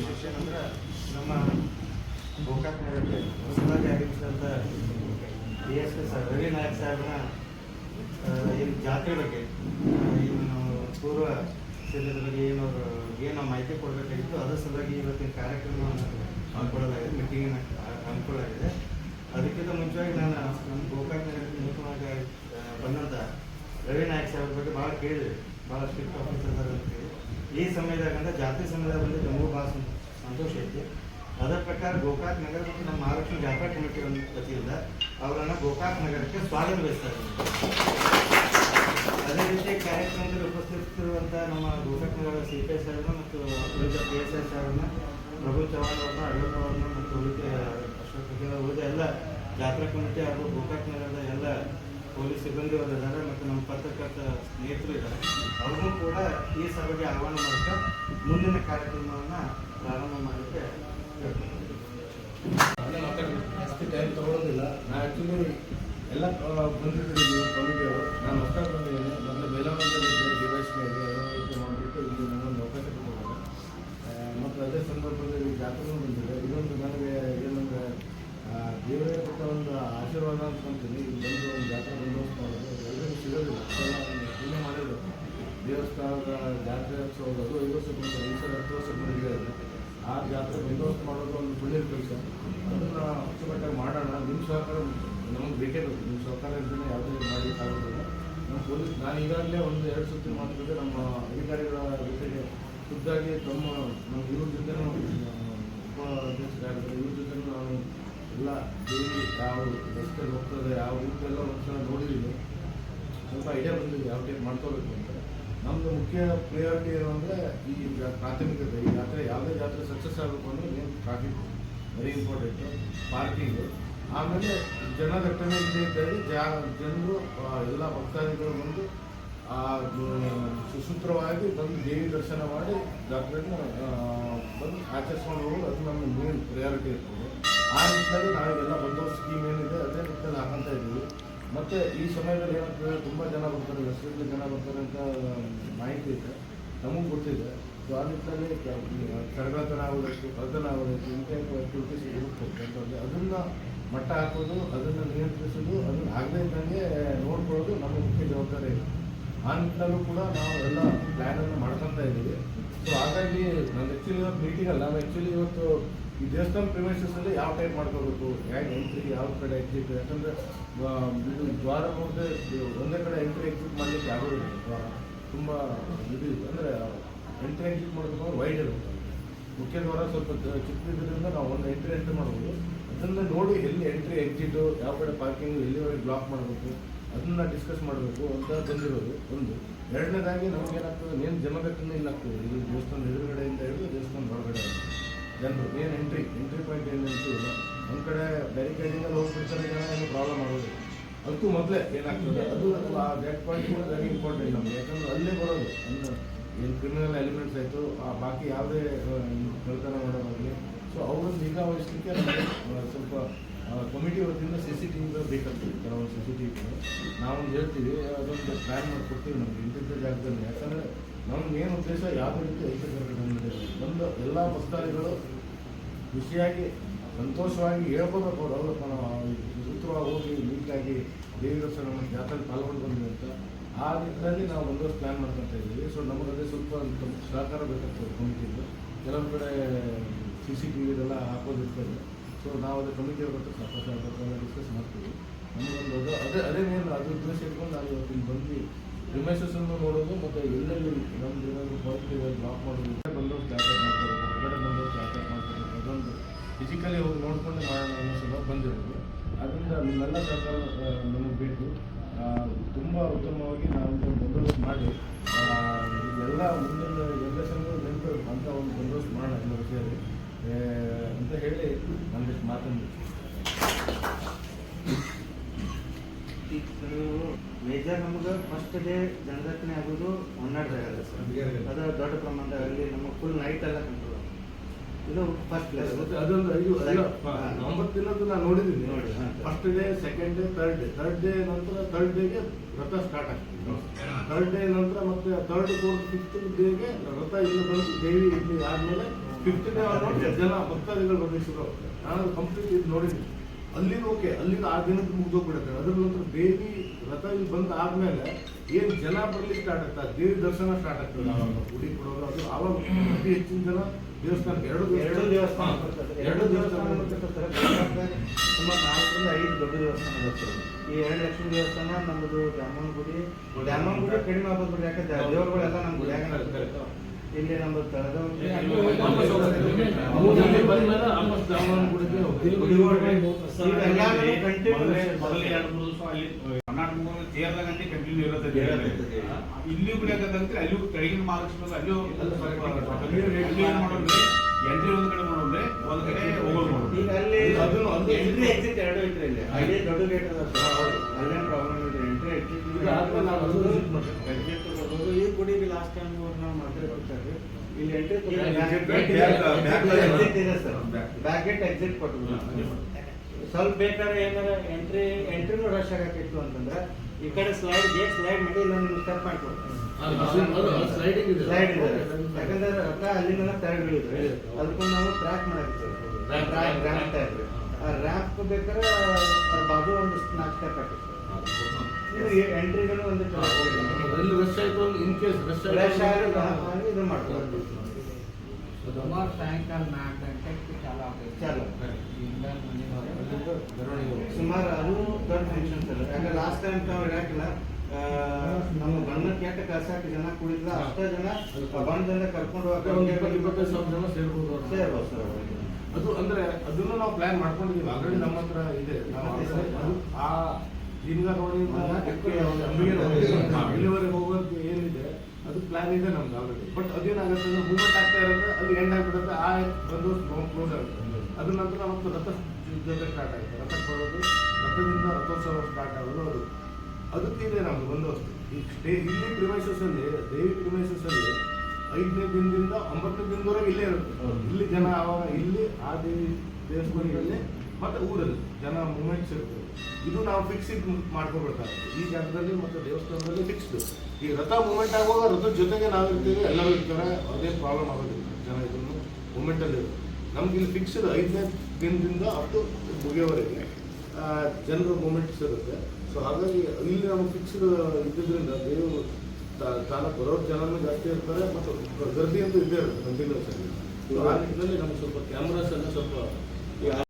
ವಿಶೇಷ ಏನಂದ್ರೆ ನಮ್ಮ ಗೋಕಾಕ್ ನಗರಕ್ಕೆ ಹೊಸದಾಗಿ ಆಗಿರ್ತಕ್ಕಂಥ D S S Ravi Nayak ಸಾಹೇಬ್ರ ಏನು ಜಾತ್ರೆ ಬಗ್ಗೆ, ಏನು ನಾವು ಪೂರ್ವ ಬಗ್ಗೆ ಏನು ಮಾಹಿತಿ ಕೊಡಬೇಕಾಗಿತ್ತು, ಅದರ ಸಲುವಾಗಿ ಇವತ್ತಿನ ಕಾರ್ಯಕ್ರಮವನ್ನು ಹಮ್ಮಿಕೊಳ್ಳಲಾಗಿದೆ ಮೀಟಿಂಗ್ ಹಮ್ಮಿಕೊಳ್ಳಲಾಗಿದೆ. ಅದಕ್ಕಿಂತ ಮುಂಚೆಯಾಗಿ ನಾನು ನಮ್ಮ ಗೋಕಾಕ್ ನಗರಕ್ಕೆ ನೂತನವಾಗಿ ಬಂದಂಥ ರವಿ ನಾಯಕ್ ಸಾಹೇಬ್ರ ಭಾಳ ಕೇಳಿದೆ. ಭಾಳ ಸ್ಟ್ರಿಕ್ಟ್ ಆಫೀಸರ್ ಅಂತ ಹೇಳಿ ಈ ಸಮಯದಾಗ ಅಂದ್ರೆ ಜಾತ್ರೆ ಸಮಯದಾಗ ಬಂದು ನಮಗೂ ಭಾಳ ಸಂತೋಷ ಐತಿ. ಅದರ ಪ್ರಕಾರ ಗೋಕಾಕ್ ನಗರ ಮತ್ತು ನಮ್ಮ ಮಹಾಲಕ್ಷ್ಮಿ ಜಾತ್ರಾ ಕಮಿಟಿ ವತಿಯಿಂದ ಅವರನ್ನು ಗೋಕಾಕ್ ನಗರಕ್ಕೆ ಸ್ವಾಗತ ಬಯಸ್ತಾರೆ. ಅದೇ ರೀತಿ ಕಾರ್ಯಕ್ರಮದಲ್ಲಿ ಉಪಸ್ಥಿತಿರುವಂಥ ನಮ್ಮ ಗೋಕಾಕ್ ನಗರದ ಸಿ ಪಿ ಎಸ್ ಅವರನ್ನ ಮತ್ತು ಉಳಿದ ಪಿ ಎಸ್ ಎಸ್ ಅವರನ್ನ ಪ್ರಭು ಚವ್ಹಾಣ್ ಅವ್ರನ್ನ ಅಡ್ವಕ್ ಅವ್ರನ್ನ ಮತ್ತು ಉಳಿದ ಅಶೋಕ್ ಉಳಿದ ಎಲ್ಲ ಜಾತ್ರಾ ಕಮಿಟಿ ಹಾಗೂ ಗೋಕಾಕ್ ನಗರದ ಎಲ್ಲ ಪೊಲೀಸ್ ಸಿಬ್ಬಂದಿ ಇದ್ದಾರೆ ಮತ್ತು ನಮ್ಮ ಪತ್ರಕರ್ತ ಸ್ನೇಹಿತರು ಇದ್ದಾರೆ ಅವ್ರಿಗೂ ಕೂಡ ಈ ಸಭೆಗೆ ಆಹ್ವಾನ ಮೂಲಕ ಮುಂದಿನ ಕಾರ್ಯಕ್ರಮವನ್ನು ಪ್ರಾರಂಭ ಮಾಡಲಿಕ್ಕೆ. ಜಾಸ್ತಿ ಟೈಮ್ ತಗೊಳ್ಳೋದಿಲ್ಲ ನಾ ಆ್ಯಕ್ಚುಲಿ ಎಲ್ಲ ಬಂದಿದ್ದೀನಿ ಕಮಿಟಿಯವರು ನಾನು ಹೊಸ ಬಂದಿದ್ದೀನಿ. ಮತ್ತು ಬೇಲಮಂಗಲದಲ್ಲಿ ಡಿವೈಸ್ ಮೇಲೆ ರೀತಿ ಮಾಡಿಬಿಟ್ಟು ಇಲ್ಲಿ ನಾನು ಅವಕಾಶ ಕೊಟ್ಟಿದ್ದಾರೆ ಮತ್ತು ಅದೇ ಸಂದರ್ಭದಲ್ಲಿ ಜಾತ್ರೆನೂ ಬಂದಿದೆ ಇದೊಂದು ನನಗೆ ಏನಂದರೆ ದೇವರೇ ಕೊಟ್ಟ ಒಂದು ಆಶೀರ್ವಾದ ಅಂತ ಅಂತೀನಿ ಇಲ್ಲಿ ಬಂದು ಒಂದು ಜಾತ್ರೆ ಬಂದೋಬಸ್ತ್ ಮಾಡೋದು. ಎಲ್ಲರಿಗೂ ಸಿಗೋದಿಲ್ಲ. ಪುಣ್ಯ ಮಾಡಿದ್ರು ದೇವಸ್ಥಾನದ ಜಾತ್ರೆ ಹೋಗೋದು. ಐದು ವರ್ಷ ಬಂದು ಐದು ಸಾವಿರ ಹತ್ತು ವರ್ಷ ಬಂದಿದೆ ಆ ಜಾತ್ರೆ ಬಂದೋಸ್ ಮಾಡೋದು ಒಂದು ಪುಣ್ಯದ ಕೆಲಸ. ಅದನ್ನು ಅಚ್ಚುಕಟ್ಟಾಗಿ ಮಾಡೋಣ. ನಿಮ್ಮ ಸಹಕಾರ ನಮಗೆ ಬೇಕೇ ಬೇಕು. ನಿಮ್ಮ ಸಹಕಾರ ಇದ್ದರೆ ಯಾವುದೇ ಮಾಡಲಿಕ್ಕಾಗೋದಿಲ್ಲ ನಮ್ಮ ಪೊಲೀಸ್ ನಾನು ಈಗಾಗಲೇ ಒಂದು ಎರಡು ಸುತ್ತಿ ಮಾತುಕತೆ ನಮ್ಮ ಅಧಿಕಾರಿಗಳ ಜೊತೆಗೆ ಖುದ್ದಾಗಿ ತಮ್ಮ ನಮ್ಮ ಇವ್ರ ಜೊತೆ ಉಪ ಅಧ್ಯಕ್ಷರಾಗಿದ್ದಾರೆ ಇವ್ರ ಜೊತೆ ನಾನು ಎಲ್ಲ ದೇವಿ ಯಾವ ರಸ್ತೆ ಹೋಗ್ತದೆ ಯಾವ ರೂಪ ಎಲ್ಲ ಒಂದ್ಸಲ ನೋಡಿದ್ದೀನಿ ಸ್ವಲ್ಪ ಐಡಿಯಾ ಬಂದಿದೆ ಯಾವ ಟೈಪ್ ಮಾಡ್ಕೋಬೇಕು ಅಂತ. ನಮ್ಮದು ಮುಖ್ಯ ಪ್ರಿಯಾರಿಟಿ ಏನು ಅಂದರೆ ಈ ಪ್ರಾಥಮಿಕತೆ. ಈ ಜಾತ್ರೆ ಯಾವುದೇ ಜಾತ್ರೆ ಸಕ್ಸಸ್ ಆಗಬೇಕು ಅಂದರೆ main traffic very important parking ಆಮೇಲೆ ಜನದಟ್ಟಣೆ ಇದ್ದಲ್ಲಿ ಜಾ ಜನರು ಎಲ್ಲ ಭಕ್ತಾದಿಗಳು ಬಂದು ಆ, ಸುಸೂತ್ರವಾಗಿ ಬಂದು ದೇವಿ ದರ್ಶನ ಮಾಡಿ ಜಾತ್ರೆನ ಆ, ಬಂದು ಆಚರಿಸ್ಕೊಂಡು ಹೋಗೋದು ಅದು ನಮ್ಮ ಮೇನ್ ಪ್ರಿಯಾರಿಟಿ ಇರ್ತದೆ. ಆ ನಿಟ್ಟಿನಲ್ಲಿ ನಾವೆಲ್ಲ ಒಂದು ಸ್ಕೀಮ್ ಏನಿದೆ, ಅದೇ ರೀತಿಯಲ್ಲಿ ಹಾಕೊಂತ ಇದ್ದೀವಿ. ಮತ್ತು ಈ ಸಮಯದಲ್ಲಿ ಏನಂತಂದ್ರೆ ತುಂಬ ಜನ ಬರ್ತಾರೆ ಹೆಸರಲ್ಲಿ ಜನ ಬರ್ತಾರೆ ಅಂತ ಮಾಹಿತಿ ಇದೆ. ನಮಗೂ ಗೊತ್ತಿದೆ. ಸೊ ಆ ನಿಟ್ಟಿನಲ್ಲಿ ಕಡಗತನ ಆಗೋದಕ್ಕೆ, ಕಳ್ತನ ಆಗೋದಕ್ಕೆ ಇಂಥ ಆಕ್ಟಿವಿಟೀಸ್ ಇರುತ್ತೆ ಅಂತಂದರೆ ಅದನ್ನು ಮಟ್ಟ ಹಾಕೋದು, ಅದನ್ನು ನಿಯಂತ್ರಿಸೋದು, ಅದನ್ನು ಆಗದೇ ಇದ್ದಂಗೆ ನೋಡ್ಕೊಳ್ಳೋದು ನಮ್ಮ ಮುಖ್ಯ ಜವಾಬ್ದಾರಿ. ಇದೆ ಆ ನಿಟ್ಟಿನಲ್ಲೂ ಕೂಡ ನಾವು ಮಾಡ್ಕೊತಾ ಇದ್ದೀವಿ. ಸೊ ಹಾಗಾಗಿ ನಾನು ಆ್ಯಕ್ಚುಲಿ ಇವತ್ತು ಮೀಟಿಂಗ್ ಅಲ್ಲ ನಾವು ಆ್ಯಕ್ಚುಲಿ ಇವತ್ತು ಈ ದೇವಸ್ಥಾನ ಅಲ್ಲಿ ಯಾವ ಟೈಪ್ ಮಾಡ್ಕೋಬೇಕು? ಹೇಗೆ ಎಂಟ್ರಿ ಯಾವ ಕಡೆ ಎಕ್ಸಿಟ್ ಯಾಕಂದರೆ ಇದು ದ್ವಾರ ಮುಂದೆ ಒಂದೇ ಕಡೆ ಎಂಟ್ರಿ ಎಕ್ಸಿಟ್ ಮಾಡಲಿಕ್ಕೆ ಆಗೋದಿಲ್ಲ ದ್ವಾರ ತುಂಬ ಇದು ಅಂದರೆ ಎಂಟ್ರಿ ಎಕ್ಸಿಟ್ ಮಾಡಬೇಕು ವೈಡ್ ಇರುತ್ತೆ. ಮುಖ್ಯ ದ್ವಾರ ಸ್ವಲ್ಪ ಚಿಕ್ಕದಿದ್ದರಿಂದ ನಾವು ಒಂದು ಎಂಟ್ರಿ ಎಂಟ್ರಿ ಮಾಡ್ಬೋದು. ಅದನ್ನು ನೋಡಿ ಎಲ್ಲಿ ಎಂಟ್ರಿ ಎಕ್ಸಿಟು ಯಾವ ಕಡೆ ಪಾರ್ಕಿಂಗು ಎಲ್ಲಿವರೆಗೆ ಬ್ಲಾಕ್ ಮಾಡಬೇಕು, ಅದನ್ನು ಡಿಸ್ಕಸ್ ಮಾಡಬೇಕು ಅಂತ ಬಂದಿರೋದು ಒಂದು. ಎರಡನೇದಾಗಿ ನಮಗೇನಾಗ್ತದೆ ಏನು ಜನಗಟ್ಟನೇ ಇಲ್ಲ ಆಗ್ತದೆ ಇದು ದೇವಸ್ಥಾನದ ಎದುರುಗಡೆಯಿಂದ ಹಿಡಿದು ದೇವಸ್ಥಾನದ ಒಳಗಡೆ ಜನರು ಏನು ಎಂಟ್ರಿ ಎಂಟ್ರಿ ಪಾಯಿಂಟ್ ಏನಂತೂ ಒಂದು ಕಡೆ ಬ್ಯಾರಿಕೇಡಿಂಗಲ್ಲಿ ಹೋಗ್ಬಿಡ್ತಾರೆ ಜನ ಏನು ಪ್ರಾಬ್ಲಮ್ ಆಗೋದು ಅದಕ್ಕೂ ಮೊದಲೇ ಏನಾಗ್ತದೆ, ಅದು ಆ ಡೆಟ್ ಪಾಯಿಂಟ್ ಕೂಡ ವೆರಿ ಇಂಪಾರ್ಟೆಂಟ್ ನಮಗೆ. ಯಾಕಂದ್ರೆ ಅಲ್ಲೇ ಬರೋದು. ಒಂದು ಏನು ಕ್ರಿಮಿನಲ್ ಎಲಿಮೆಂಟ್ಸ್ ಆಯಿತು, ಆ ಬಾಕಿ ಯಾವುದೇ ಕಳ್ತನ ಮಾಡೋದಾಗಲಿ. ಸೊ ಅವ್ರನ್ನ ನಿಗಾ ವಹಿಸ್ಲಿಕ್ಕೆ ಸ್ವಲ್ಪ ಕಮಿಟಿ ವತಿಯಿಂದ ಸಿ ಸಿ ಟಿ ವಿ ಬೇಕಾಗ್ತದೆ. ಕೆಲವೊಂದು ಸಿ ಸಿ ಟಿ ವಿ ನಾವು ಹೇಳ್ತೀವಿ, ಅದೊಂದು ಪ್ಲ್ಯಾನ್ ಮಾಡಿ ಕೊಡ್ತೀವಿ ನಮಗೆ ಇಂತಿಂಥ ಜಾಗದಲ್ಲಿ. ಯಾಕಂದರೆ ನಮ್ಗೆ ಏನು ಉದ್ದೇಶ ಯಾವ ರೀತಿ ಐಕ್ಯತೆ ಒಂದು ಎಲ್ಲ ಭಕ್ತಾದಿಗಳು ಖುಷಿಯಾಗಿ, ಸಂತೋಷವಾಗಿ ಹೇಳ್ಕೋಬೇಕು ಅವರು. ಸೂತ್ರವಾಗಿ ಹೋಗಿ ನೀಟಾಗಿ ದೇವಿ ದರ್ಶನ ಮಾಡಿ ಜಾತ್ರೆ ಪಾಲ್ಗೊಂಡು ಬಂದ್ವಿ ಅಂತ. ಆ ನಿಟ್ಟಿನಲ್ಲಿ ನಾವು ಒಂದಷ್ಟು ಪ್ಲ್ಯಾನ್ ಮಾಡ್ಕೊತಾ ಇದ್ದೀವಿ. ಸೊ ನಮಗದೇ ಸ್ವಲ್ಪ ಸಹಕಾರ ಬೇಕಾಗ್ತದೆ ಕಮಿಟಿಯಿಂದ ಕೆಲವು ಕಡೆ ಸಿ ಸಿ ಟಿ ವಿದೆಲ್ಲ ಹಾಕೋದಿರ್ತದೆ. ಸೊ ನಾವು ಅದೇ ಕಮಿಟಿ ಅವ್ರ ಹತ್ರ ಸಾಕಷ್ಟು ಡಿಸ್ಕಸ್ ಮಾಡ್ತೀವಿ. ನಮಗೊಂದು ಅದು ಅದೇ ಅದೇ ಮೇನ್ ಅದು ಉದ್ದೇಶ ಇಟ್ಕೊಂಡು ನಾವು ಇವತ್ತಿನ ಬಂದು ರಿಮೈಸಸ್ ಅನ್ನು ನೋಡೋದು ಮತ್ತು ಎಲ್ಲೆಲ್ಲಿ ನಮ್ದು ಏನಾದರೂ ಪಾಸಿಟಿವ್ ಬ್ಲಾಕ್ ಮಾಡೋದು ಬಂದು ಜಾತ್ರೆ ಮಾಡ್ತಾರೆ ಹೊರಗಡೆ ಬಂದು ಜಾತ್ರೆ ಮಾಡ್ತಾರೆ ಅದೊಂದು ಫಿಸಿಕಲಿ ಹೋಗಿ ನೋಡಿಕೊಂಡು ಮಾಡೋಣ ಅನ್ನೋ ಸಲ ಬಂದಿರೋದು. ಅದರಿಂದ ನಿಮ್ಮೆಲ್ಲ ಸರ್ಕಾರ ನಮಗೆ ಬೇಕು. ತುಂಬ ಉತ್ತಮವಾಗಿ ನಾವು ಬಂದೋಬಸ್ತ್ ಮಾಡಿ. ಎಲ್ಲ ಮುಂದಿನ ಜನರೇಷನ್ಗೂ ನೆನಪು ಅಂತ ಒಂದು ಬಂದೋಬಸ್ತ್ ಮಾಡೋಣ ಎಲ್ಲರೂ ಆ, ಅಂತ ಹೇಳಿ ಒಂದಿಷ್ಟು ಮಾತನ್ನು. ಮೇಜರ್ ನಮ್ಗೆ ಫಸ್ಟ್ ಡೇ ಜನರತ್ನೆ ಆಗೋದು ಹನ್ನೆರಡು ಸರ್ ಅದು ದೊಡ್ಡ ಪ್ರಮಾಣದಲ್ಲಿ ನಮ್ಮ ಫುಲ್ ನೈಟ್ ಎಲ್ಲ ಕಂಟ್ರೋಲ್ ಇದು ಫಸ್ಟ್ ಪ್ಲೇಸ್ ಮತ್ತೆ ಅದೊಂದು ಐದು. ಒಂಬತ್ತು ದಿನದ್ದು ನಾನು ನೋಡಿದ್ದೀನಿ. ನೋಡಿ, first day second day third day third day ನಂತರ ಥರ್ಡ್ ಡೇಗೆ ರಥ ಸ್ಟಾರ್ಟ್ ಆಗ್ತದೆ. ಥರ್ಡ್ ಡೇ ನಂತರ ಮತ್ತೆ ಥರ್ಡ್ ಫೋರ್ತ್ ಫಿಫ್ತ್ ಡೇಗೆ ರಥ ಇಲ್ಲಿ ಬಂದು ದೇವಿ ಇಲ್ಲಿ ಆದಮೇಲೆ ಫಿಫ್ತ್ ಡೇ ಆದ್ಮೇಲೆ ಜನ ಭಕ್ತಾದಿಗಳು ಬರ್ಲಿಕ್ಕೆ ಶುರು ಆಗ್ತಾರೆ ನಾನು ಕಂಪ್ಲೀಟ್ ಇದು ನೋಡಿದ್ದೀನಿ. ಅಲ್ಲಿಂದ ಓಕೆ ಅಲ್ಲಿನ ಆ ದಿನಕ್ಕೆ ಮುಗ್ದೋಗ್ಬಿಡುತ್ತೆ. ಅದ್ರ ನಂತರ ದೇವಿ ರಥ ಇಲ್ಲಿ ಬಂದು ಆದ್ಮೇಲೆ ಏನು ಜನ ಬರ್ಲಿಕ್ಕೆ ಸ್ಟಾರ್ಟ್ ಆಗ್ತದೆ? ದೇವಿ ದರ್ಶನ ಸ್ಟಾರ್ಟ್ ಆಗ್ತದೆ ಆವಾಗ ಗುಡಿ ಕೊಡೋದು ಅದು ಆವಾಗ ಅತಿ ಹೆಚ್ಚಿನ ಜನ ದೇವಸ್ಥಾನಕ್ಕೆ. ಎರಡು ಎರಡು ದೇವಸ್ಥಾನ. ಎರಡು ದೇವಸ್ಥಾನ ಸುಮಾರು ನಾಲ್ಕರಿಂದ ಐದು ದೊಡ್ಡ ದೇವಸ್ಥಾನ ಬರ್ತದೆ. ಈ ಎರಡು ಲಕ್ಷ್ಮೀ ದೇವಸ್ಥಾನ ನಮ್ಮದು ದ್ಯಾಮನ್ ಗುಡಿ. ದ್ಯಾಮನ್ ಗುಡಿ ಕಡಿಮೆ ಆಗ್ಬೋದು ಬಿಡಿ ಯಾಕಂದ್ರೆ ದೇವರುಗಳೆಲ್ಲ ನಮ್ಮ ಗುಡಿಯಾಗ ಇಲ್ಲಿ ನಮ್ಮದು ಕಂಟಿನ್ಯೂ ಇರುತ್ತೆ ಇರುತ್ತೆ. ಇಲ್ಲಿ ಬಿಡಕಂದ್ರೆ ಅಲ್ಲಿ ಕೆಳಗಿನ ಮಹಾಲಕ್ಷ್ಮಿ ಅಲ್ಲಿ ಅಲ್ಲಿ ಸ್ವಲ್ಪ ಅಲ್ಲಿ ಏನ್ ಮಾಡೋದ್ರೆ ಎಂಟ್ರಿ ಒಂದ್ ಕಡೆ ಮಾಡೋದ್ರೆ ಒಂದ್ ಕಡೆ ಹೋಗೋದು ಮಾಡೋದು ಈಗ ಅಲ್ಲಿ ಅದು ಅದು- ಎಂಟ್ರಿ ಎಕ್ಸಿಟ್ ಎರಡು ಐತ್ರಿ ಇಲ್ಲಿ. ಅಲ್ಲಿ ದೊಡ್ಡ ಗೇಟ್ ಅದ. ಅಲ್ಲೇನು ಪ್ರಾಬ್ಲಮ್ ಇಲ್ಲ. ಈ ಗುಡಿಗೆ ಲಾಸ್ಟ್ ಟೈಮ್ ನಾವು ಮಾತಾಡ್ತಾರೆ ಇಲ್ಲಿ ಎಂಟ್ರಿ ಬ್ಯಾಕ್ ಗೇಟ್ ಎಕ್ಸಿಟ್ ಕೊಟ್ಟು ಸ್ವಲ್ಪ ಬೇಕಾದ್ರೆ ಏನಾರ ಎಂಟ್ರಿ ಎಂಟ್ರಿನೂ ರಶ್ ಆಗತ್ತಿತ್ತು ಅಂತಂದ್ರೆ ಈ ಕಡೆ ಸ್ಲೈಡ್ ಗೇಟ್ ಸ್ಲೈಡ್ ಮಾಡಿ ಇಲ್ಲ ನಿಮ್ಗೆ ಸ್ಟೆಪ್ ಇದೆ. ಸ್ಲೈಡ್ ಇದೆ ಯಾಕಂದ್ರೆ ರಥ ಅಲ್ಲಿಂದ ತೆರಳಿ ಬೀಳಿದ್ರಿ ಅದಕ್ಕೂ ನಾವು ಟ್ರ್ಯಾಕ್ ಮಾಡಾಕಿದ್ದೀವಿ ಟ್ರ್ಯಾಕ್ ಟ್ರ್ಯಾಕ್. ರ್ಯಾಂಪ್ ಬೇಕಾದ್ರೆ ಬಾಜು ಹಾಕಿರ್ತೀವಿ ಎಂಟ್ರಿಗೂ ಒಂದು ಎಲ್ಲಿ ರಶ್ ಆಯ್ತು ಇನ್ ಕೇಸ್ ರಶ್ ಆಯ್ತು ಇದು ಮಾಡ್ಬೋದು ಸುಮಾರು ಸಾಯಂಕಾಲ ನಾಲ್ಕು ಗಂಟೆಗೆ ಚಾಲು ಆಗ್ತೈತೆ ಚಾಲು. ಮನೆಗೆ ಸುಮಾರು ಅದು ದೊಡ್ಡ ಫಂಕ್ಷನ್ ಸರ್. ಯಾಕಂದ್ರೆ ಲಾಸ್ಟ್ ಟೈಮ್ ನಾವು ಯಾಕಿಲ್ಲ ನಮ್ಮ ಬಣ್ಣ ಕೆಟ್ಟ ಕಳ್ಸಾಕ ಜನ ಕುಡಿದ್ಲ? ಅಷ್ಟೇ ಜನ ಬಣ್ಣದಿಂದ ಕರ್ಕೊಂಡು ಇಪ್ಪತ್ತು ಇಪ್ಪತ್ತೈದು ಸಾವಿರ ಜನ ಸೇರ್ಬೋದು. ಸೇರ್ಬೋದು ಸರ್ ಅದು ಅಂದ್ರೆ ಅದನ್ನು ನಾವು ಪ್ಲಾನ್ ಮಾಡ್ಕೊಂಡಿದ್ದೀವಿ ಆಲ್ರೆಡಿ ನಮ್ಮ ಹತ್ರ ಇದೆ ನಾವು already ಅದು ಆ ಅಂಬಿಗೆ ರೋಡ್ ಇಲ್ಲಿವರೆಗೆ ಹೋಗೋದು ಏನಿದೆ ಅದು ಪ್ಲಾನ್ ಇದೆ ನಮ್ದು ಬಟ್ ಅದೇನಾಗುತ್ತೆ ಅಂದ್ರೆ ಮೂವ್ಮೆಂಟ್ ಆಗ್ತಾ ಇರುತ್ತೆ ಎಂಡ್ ಆಗ್ಬಿಡುತ್ತೆ ಆ ಒಂದು ಕ್ಲೋಸ್ ಆಗುತ್ತೆ ನಂತರ ಮತ್ತೆ ರಥ ಜೊತೆ ಸ್ಟಾರ್ಟ್ ಆಗುತ್ತೆ ರಥ ಬರೋದು ರಥೋತ್ಸವ ಸ್ಟಾರ್ಟ್ ಅದು ಅದಕ್ಕೆ ಇದೆ ಬಂದೋಬಸ್ತು ಈ ಸ್ಟೇ ಇಲ್ಲಿ ಪ್ರಿಮೈಸಸ್ ದೇವಿ ಅಲ್ಲಿ ಐದನೇ ದಿನದಿಂದ ಒಂಬತ್ತನೇ ದಿನದವರೆಗೆ ಇಲ್ಲೇ ಇರುತ್ತೆ ಇಲ್ಲಿ ಜನ ಅವಾಗ ಇಲ್ಲಿ ಆ ದೇವಿ ದೇವಸ್ಥಾನದಲ್ಲಿ ಮತ್ತೆ ಊರಲ್ಲಿ ಜನ ಮೂಮೆಂಟ್ಸ್ ಇರ್ತದೆ ಇದು ನಾವು ಫಿಕ್ಸ್ ಮಾಡ್ಕೊಬಿಡ್ತಾರೆ ಈ ಜಾಗದಲ್ಲಿ ಮತ್ತೆ ದೇವಸ್ಥಾನದಲ್ಲಿ ಫಿಕ್ಸ್ಡ್ ಈ ರಥ ಮೂಮೆಂಟ್ ಆಗುವಾಗ ರಥದ ಜೊತೆಗೆ ನಾವು ಇರ್ತೀವಿ, ಎಲ್ಲರೂ ಇರ್ತಾರೆ, ಅದೇ ಪ್ರಾಬ್ಲಮ್ ಆಗೋದಿಲ್ಲ. ಜನ ಇದನ್ನು ಮೂಮೆಂಟ್ ಅಲ್ಲಿ ಇರುತ್ತೆ. ನಮ್ಗೆ ಇಲ್ಲಿ ಫಿಕ್ಸ್ಡ್ ಐದನೇ ದಿನದಿಂದ ಅಪ್ ಮುಗಿಯೋವರೆಗೆ ಜನರ ಮೂಮೆಂಟ್ಸ್ ಇರುತ್ತೆ. ಸೊ ಹಾಗಾಗಿ ಇಲ್ಲಿ ನಾವು ಫಿಕ್ಸ್ಡ್ ಇದ್ದಿದ್ದರಿಂದ ದೇವರು ತಾನ ಬರೋ ಜನನೂ ಜಾಸ್ತಿ ಇರ್ತಾರೆ ಮತ್ತು ಗರ್ದಿ ಅಂತೂ ಇದ್ದೇ ಇರುತ್ತೆ ಕಂಟಿನ್ಯೂಸ್ ಆಗಿ ಆ ನಿಟ್ಟಿನಲ್ಲಿ ನಮ್ಗೆ ಸ್ವಲ್ಪ ಕ್ಯಾಮ್ರಾಸ್ ಎಲ್ಲ ಸ್ವಲ್ಪ